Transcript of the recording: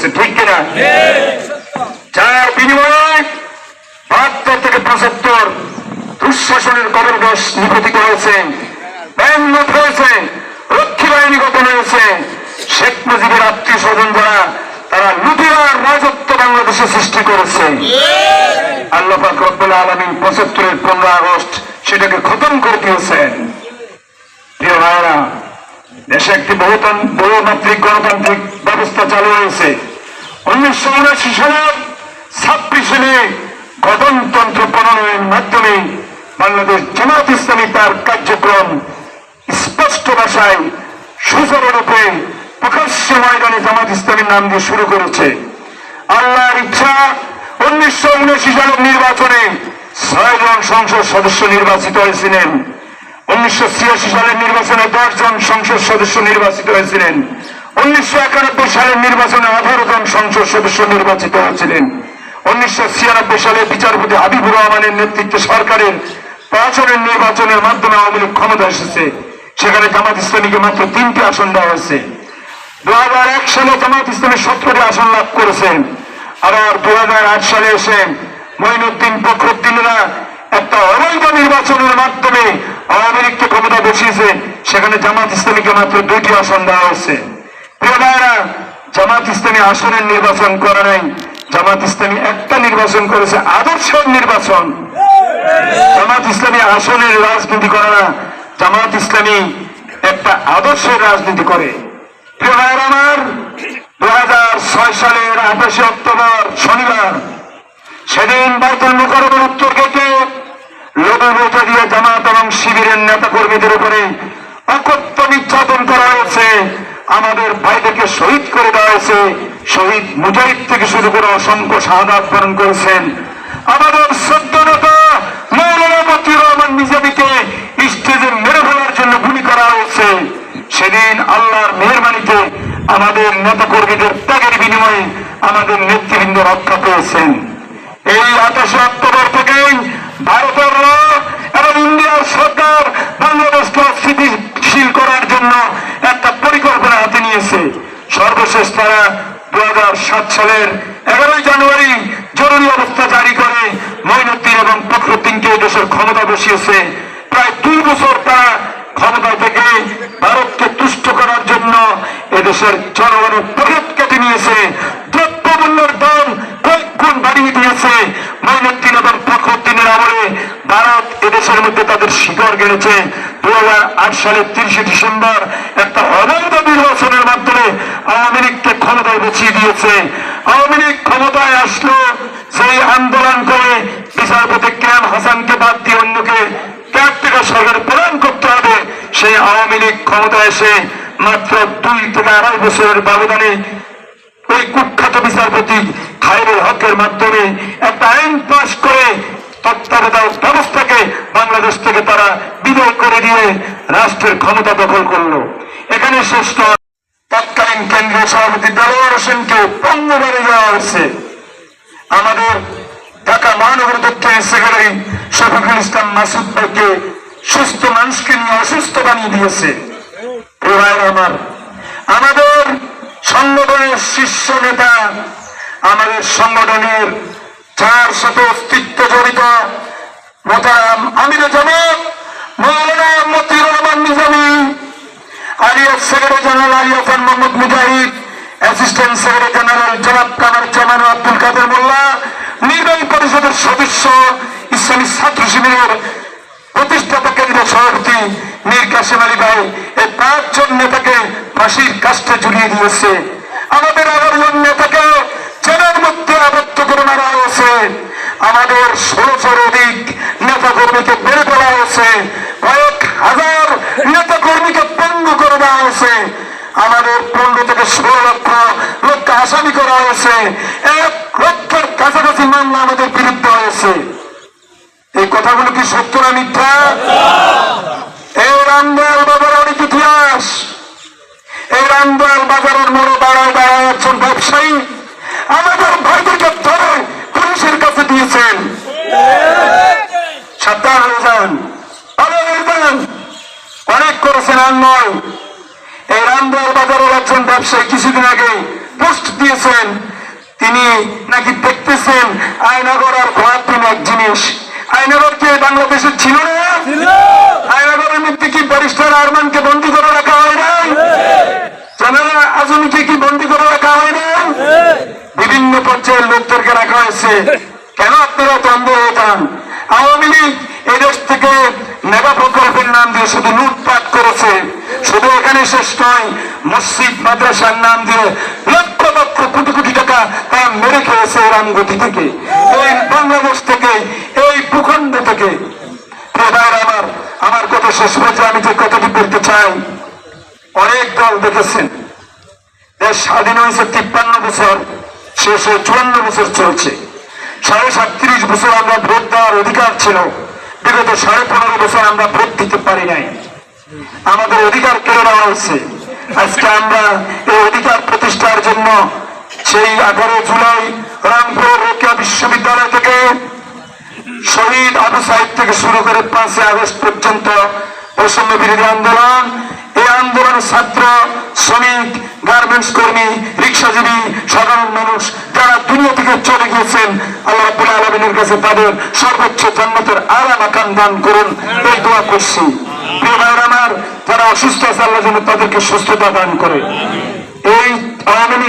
করেছে ঠিক কিনা? যার বিনিময়ে বাহাত্তর থেকে পঁচাত্তর দুঃশাসনের কবরবাস নিপতিত হয়েছে ব্যাংক হয়েছে রক্ষী বাহিনী গঠন হয়েছে। শেখ মুজিবের আত্মীয় স্বজন যারা, তারা লুটিয়ার রাজত্ব বাংলাদেশে সৃষ্টি করেছে। আল্লাহ রব্বুল আলমিন পঁচাত্তরের পনেরো আগস্ট সেটাকে খতম করে দিয়েছেন। প্রিয় ভাইরা দেশে একটি বহুতন বহুমাত্রিক গণতান্ত্রিক ব্যবস্থা চালু হয়েছে। উনিশশো উনাশি সালের ছাব্বিশে মে গঠনতন্ত্র প্রণয়নের মাধ্যমে বাংলাদেশ জামাত ইসলামী তার কার্যক্রম স্পষ্ট ভাষায় সুচারুরূপে প্রকাশ্য ময়দানে জামাত ইসলামীর নাম দিয়ে শুরু করেছে। আল্লাহর ইচ্ছা উনিশশো উনআশি সালের নির্বাচনে ছয়জন সংসদ সদস্য নির্বাচিত হয়েছিলেন। উনিশশো ছিয়াশি সালের নির্বাচনে দশ জন সংসদ সদস্য নির্বাচিত হয়েছিলেন। উনিশশো একানব্বই সালের নির্বাচনে আঠারো জন সংসদ সদস্য নির্বাচিত হয়েছিলেন। উনিশশো ছিয়ানব্বই সালে বিচারপতি হাবিবুর রহমানের নেতৃত্বে সরকারের পাঁচনের নির্বাচনের মাধ্যমে আওয়ামী লীগ ক্ষমতা এসেছে। সেখানে জামাত ইসলামীকে মাত্র তিনটি আসন দেওয়া হয়েছে। দু হাজার এক সালে জামাত ইসলামী সত্তরটি আসন লাভ করেছেন। আবার দু হাজার আট সালে এসে মঈনুদ্দিন ফখরুদ্দিনরা একটা অবৈধ নির্বাচনের মাধ্যমে আওয়ামী লীগকে ক্ষমতা বসিয়েছে। সেখানে জামাত ইসলামীকে মাত্র দুইটি আসন দেওয়া হয়েছে। প্রিয় ভাইয়েরা, জামাত ইসলামী আসনের নির্বাচন নাই। জামাত ইসলামী একটা নির্বাচন করেছে নির্বাচন। জামাত ইসলামী আসনের রাজনীতি করে না। জামাত ইসলামী একটা আদর্শের রাজনীতি করে। প্রিয় ভাইয়ের আমার দু সালের আঠাশে অক্টোবর শনিবার সেদিন বাইতুল উত্তর গেটে লবি বেটা দিয়ে জামাত এবং শিবিরের নেতা কর্মীদের উপরে অকথ্য নির্যাতন করা হয়েছে আমাদের ভাইদেরকে শহীদ করে দেওয়া হয়েছে শহীদ মুজাহিদ থেকে শুরু করে অসংখ্য শাহাদাত বরণ করেছেন। আমাদের সদ্য নেতা মৌলানা মতিউর রহমান নিজামীকে স্টেজে মেরে ফেলার জন্য গুলি করা হয়েছে। সেদিন আল্লাহর মেহরবানিতে আমাদের নেতা কর্মীদের ত্যাগের বিনিময়ে আমাদের নেতৃবৃন্দ রক্ষা পেয়েছেন। এই আঠাশে অক্টোবর থেকেই ভারতের এবং ইন্ডিয়ার সরকার বাংলাদেশকে স্থিতিশীল করার জন্য একটা পরিকল্পনা হাতে নিয়েছে। সর্বশেষ তারা সালের এগারোই জানুয়ারি জরুরি অবস্থা জারি করে মঈনুদ্দিন এবং ফখরুদ্দিনকে দেশের ক্ষমতা বসিয়েছে। প্রায় দুই বছর তারা ক্ষমতা থেকে ভারতকে তুষ্ট করার জন্য এদেশের জনগণের পকেট কেটে নিয়েছে। দ্রব্যমূল্যের দাম কয়েক গুণ বাড়িয়ে দিয়েছে মঈনুদ্দিন এবং ফখরুদ্দিনের আমলে। ভারত এদেশের মধ্যে তাদের শিকড় গেড়েছে। দুই হাজার আট সালের তিরিশে ডিসেম্বর একটা অবৈধ নির্বাচনের মাধ্যমে আওয়ামী লীগকে ক্ষমতায় বসিয়ে দিয়েছে। আওয়ামী লীগ ক্ষমতায় আসলো, সেই আন্দোলন করে বিচারপতি ক্যাম হাসানকে বাদ দিয়ে অন্যকে কেয়ারটেকার সরকার প্রদান করতে হবে। সেই আওয়ামী লীগ ক্ষমতা এসে মাত্র দুই থেকে আড়াই বছরের ব্যবধানে ওই কুখ্যাত বিচারপতি খায়রুল হকের মাধ্যমে একটা আইন পাশ করে তত্ত্বাবধায়ক ব্যবস্থাকে বাংলাদেশ থেকে তারা বিদায় করে দিয়ে রাষ্ট্রের ক্ষমতা দখল করল। এখানে শেষ কেন্দ্রীয় সভাপতি দেলোয়ার হোসেনকে পঙ্গু বাড়ি দেওয়া হয়েছে। আমাদের ঢাকা মহানগর দক্ষিণের সেক্রেটারি শফিকুল ইসলাম মাসুদ ভাইকে সুস্থ মানুষকে নিয়ে অসুস্থ বানিয়ে দিয়েছে। আমার, আমাদের সংগঠনের শীর্ষ নেতা, আমাদের সংগঠনের যার সাথে অস্তিত্ব জড়িত মোতারাম আমির Jamaat general Aliya Khan Mohammad Mujahid, assistant secretary general জনাব কামার জামান আব্দুল কাদের মোল্লা, নির্বাহী পরিষদের সদস্য, ইসলামী ছাত্র শিবিরের প্রতিষ্ঠাতা কেন্দ্রীয় সভাপতি মীর কাসিম আলী ভাই, এই পাঁচজন নেতাকে ফাঁসির কাস্টে ঝুলিয়ে দিয়েছে। আমাদের এগারোজন নেতাকে জেলের মধ্যে আবদ্ধ করে মারা হয়েছে। আমাদের ষোলোশোর অধিক নেতা কর্মীকে বেড়ে ফেলা হয়েছে। কয়েক হাজার নেতা কর্মীকে পঙ্গু করে দেওয়া হয়েছে। আমাদের পনেরো থেকে ষোলো লক্ষ লোককে আসামি করা হয়েছে। এক লক্ষের কাছাকাছি মামলা আমাদের বিরুদ্ধে হয়েছে। এই কথাগুলো কি সত্য না মিথ্যা? অনেক ধরে পুলিশের কাছে দিয়েছেন। করেছেন আর নয়। রামদয়াল বাজারের একজন ব্যবসায়ী কিছুদিন আগে পোস্ট দিয়েছেন। তিনি নাকি দেখতেছেন আয়নাগর আর ঘোরাত্ম এক জিনিস। আয়নাগর কে বাংলাদেশের ছিল না? আয়নাগরের মধ্যে কি ব্যারিস্টার আরমানকে বন্দি করে রাখা হয় নাই? জেনারেল আজমকে কি বন্দি করে রাখা হয় নাই? বিভিন্ন পর্যায়ের লোকদেরকে রাখা হয়েছে? কেন আপনারা দ্বন্দ্ব হতাম আওয়ামী লীগ এদেশ থেকে মেগা প্রকল্পের নাম দিয়ে শুধু লুটপাট করেছে। শুধু এখানে শেষ নয়, মসজিদ, মাদ্রাসার নাম দিয়ে লক্ষ লক্ষ কোটি কোটি টাকা তারা মেরে খেয়েছে রামগতি থেকে, এই বাংলাদেশ থেকে, এই ভূখণ্ড থেকে। আমার আমার কথা শেষ পর্যায়ে আমি যে কথাটি বলতে চাই, অনেক দল দেখেছেন, দেশ স্বাধীন হয়েছে তিপ্পান্ন বছর, শেষ হয়ে চুয়ান্ন বছর চলছে। সাড়ে সাতত্রিশ বছর আমরা ভোট দেওয়ার অধিকার ছিল, বিগত সাড়ে পনেরো বছর আমরা ভোট দিতে পারি নাই। আমাদের অধিকার কেড়ে নেওয়া হয়েছে। আজকে আমরা এই অধিকার প্রতিষ্ঠার জন্য সেই আঠারো জুলাই রামপুর রোকিয়া বিশ্ববিদ্যালয় থেকে শহীদ আবু সাহিদ থেকে শুরু করে পাঁচই আগস্ট পর্যন্ত বৈষম্য বিরোধী আন্দোলন। এই আন্দোলনের ছাত্র, শ্রমিক, গার্মেন্টস কর্মী রিক্সাজীবী সাধারণ মানুষ যারা দুনিয়া থেকে চলে গিয়েছেন, আল্লাহ রাব্বুল আলমিনের কাছে তাদের সর্বোচ্চ জান্নাতের আরাম আকান দান করুন। এই দোয়া করছি। যারা অসুস্থ আছে আল্লাহ যেন তাদেরকে সুস্থতা দান করে। এই আওয়ামী